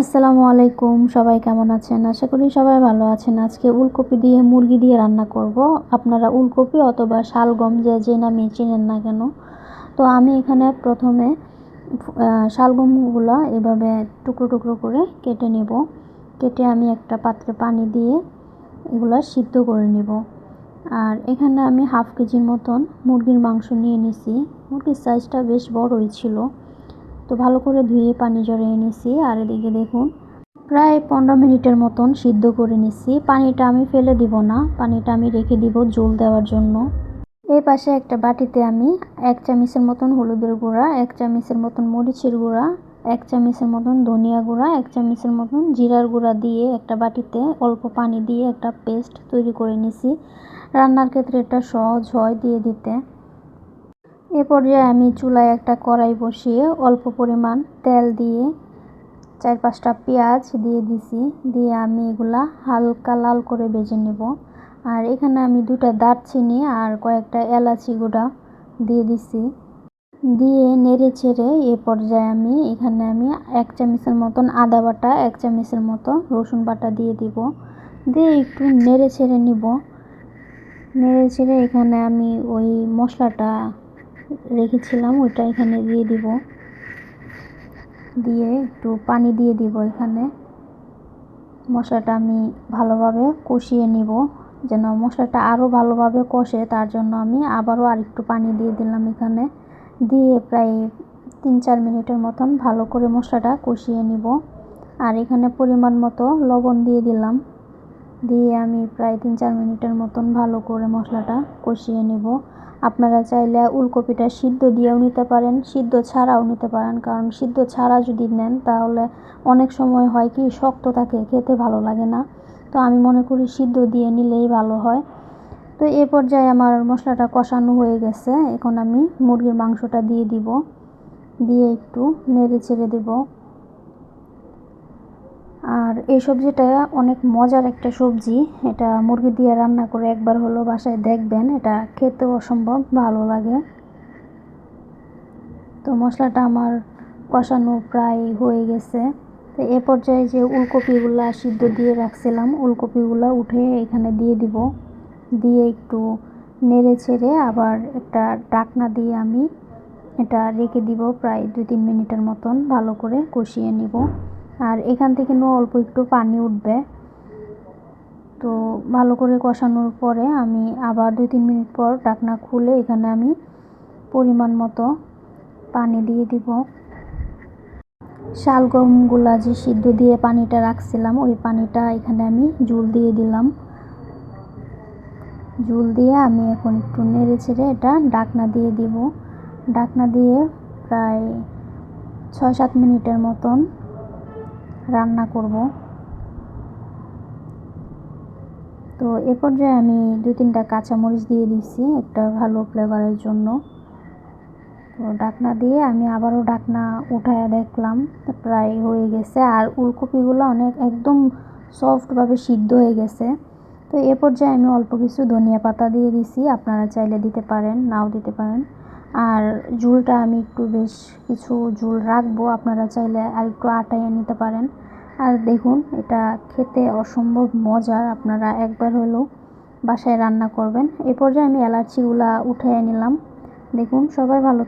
আসসালামু আলাইকুম, সবাই কেমন আছেন? আশা করি সবাই ভালো আছেন। আজকে উলকপি দিয়ে মুরগি দিয়ে রান্না করব। আপনারা উলকপি অথবা শালগম যে যে নামে চেনেন না কেন, তো আমি এখানে প্রথমে শালগমগুলো এভাবে টুকরো টুকরো করে কেটে নেব। কেটে আমি একটা পাত্রে পানি দিয়ে এগুলো সিদ্ধ করে নেব। আর এখানে আমি হাফ কেজির মতন মুরগির মাংস নিয়ে নিছি। মুরগির সাইজটা বেশ বড়ই ছিল। তো ভালো করে ধুয়ে পানি জড়িয়ে নিছি, আর এদিকে দেখুন, প্রায় পনেরো মিনিটের মতন সিদ্ধ করে নিছি। পানিটা আমি ফেলে দিব না, পানিটা আমি রেখে দিব জল দেওয়ার জন্য। এই পাশে একটা বাটিতে আমি এক চামচের মতন হলুদের গুঁড়া, এক চামচের মতন মরিচের গুঁড়া, এক চামচের মতন ধনিয়া গুঁড়া, এক চামচের মতন জিরার গুঁড়া দিয়ে একটা বাটিতে অল্প পানি দিয়ে একটা পেস্ট তৈরি করে নিছি। রান্নার ক্ষেত্রে এটা সহজ হয় দিয়ে দিতে। এ পর্যায়ে আমি চুলায় একটা কড়াই বসিয়ে অল্প পরিমাণ তেল দিয়ে চার পাঁচটা পেঁয়াজ দিয়ে দিছি। দিয়ে আমি এগুলা হালকা লাল করে বেজে নেব। আর এখানে আমি দুটা দারচিনি আর কয়েকটা এলাচি গুঁড়া দিয়ে দিছি। দিয়ে নেড়ে ছেড়ে এ পর্যায়ে আমি এখানে আমি এক চামচের মতন আদা বাটা, এক চামচের মতো রসুন বাটা দিয়ে দিব। দিয়ে একটু নেড়ে ছেড়ে নিব। নেড়ে ছেড়ে এখানে আমি ওই মশলাটা রেখেছিলাম, ওইটা এখানে দিয়ে দিব। দিয়ে একটু পানি দিয়ে দিব এখানে। মশলাটা আমি ভালোভাবে কষিয়ে নিব, যেন মশলাটা আরও ভালোভাবে কষে, তার জন্য আমি আবারও আর একটু পানি দিয়ে দিলাম এখানে। দিয়ে প্রায় তিন চার মিনিটের মতন ভালো করে মশলাটা কষিয়ে নিব। আর এখানে পরিমাণ মতো লবণ দিয়ে দিলাম। দিয়ে আমি প্রায় তিন চার মিনিটের মতন ভালো করে মশলাটা কষিয়ে নেব। আপনারা চাইলে উলকপিটা সিদ্ধ দিয়েও নিতে পারেন, সিদ্ধ ছাড়াও নিতে পারেন। কারণ সিদ্ধ ছাড়া যদি নেন, তাহলে অনেক সময় হয় কি, শক্ত থাকে, খেতে ভালো লাগে না। তো আমি মনে করি সিদ্ধ দিয়ে নিলেই ভালো হয়। তো এ পর্যায়ে আমার মশলাটা কষানো হয়ে গেছে। এখন আমি মুরগির মাংসটা দিয়ে দিব। দিয়ে একটু নেড়ে ছেড়ে দেবো। এই সবজিটা অনেক মজার একটা সবজি, এটা মুরগি দিয়ে রান্না করে একবার হলো বাসায় দেখবেন, এটা খেতে অসম্ভব ভালো লাগে। তো মশলাটা আমার কষানো প্রায় হয়ে গেছে। তো এ পর্যায়ে যে উলকপিগুলো সিদ্ধ দিয়ে রাখছিলাম, উলকপিগুলো উঠে এখানে দিয়ে দিব। দিয়ে একটু নেড়ে ছেড়ে আবার একটা ডাকনা দিয়ে আমি এটা রেখে দিব প্রায় দুই তিন মিনিটের মতন ভালো করে কষিয়ে নিব। আর এখান থেকে নো অল্প একটু পানি উঠবে। তো ভালো করে কষানোর পরে আমি আবার দুই তিন মিনিট পর ডাকনা খুলে এখানে আমি পরিমাণ মতো পানি দিয়ে দিব। শালগমগুলা যে সিদ্ধ দিয়ে পানিটা রাখছিলাম, ওই পানিটা এখানে আমি জুল দিয়ে দিলাম। জুল দিয়ে আমি এখন একটু নেড়ে ছেড়ে এটা ডাকনা দিয়ে দিব। ডাকনা দিয়ে প্রায় ছয় সাত মিনিটের মতন রান্না করব। তো এ পর্যায়ে আমি দুই তিনটা কাঁচামরিচ দিয়ে দিচ্ছি একটা ভালো ফ্লেভারের জন্য। তো ডাকনা দিয়ে আমি আবারও ডাকনা উঠায় দেখলাম প্রায় হয়ে গেছে। আর উলকপিগুলো অনেক একদম সফটভাবে সিদ্ধ হয়ে গেছে। তো এ পর্যায়ে আমি অল্প কিছু ধনিয়া পাতা দিয়ে দিছি, আপনারা চাইলে দিতে পারেন, নাও দিতে পারেন। আর ঝুলটা আমি একটু বেশ কিছু ঝুল রাখব। আপনারা চাইলে আর একটু আটাইয়ে নিতে পারেন। আর দেখুন, এটা খেতে অসম্ভব মজার। আপনারা একবার হলেও বাসায় রান্না করবেন। এ পর্যায়ে আমি এলাচিগুলা উঠে নিলাম। দেখুন, সবাই ভালো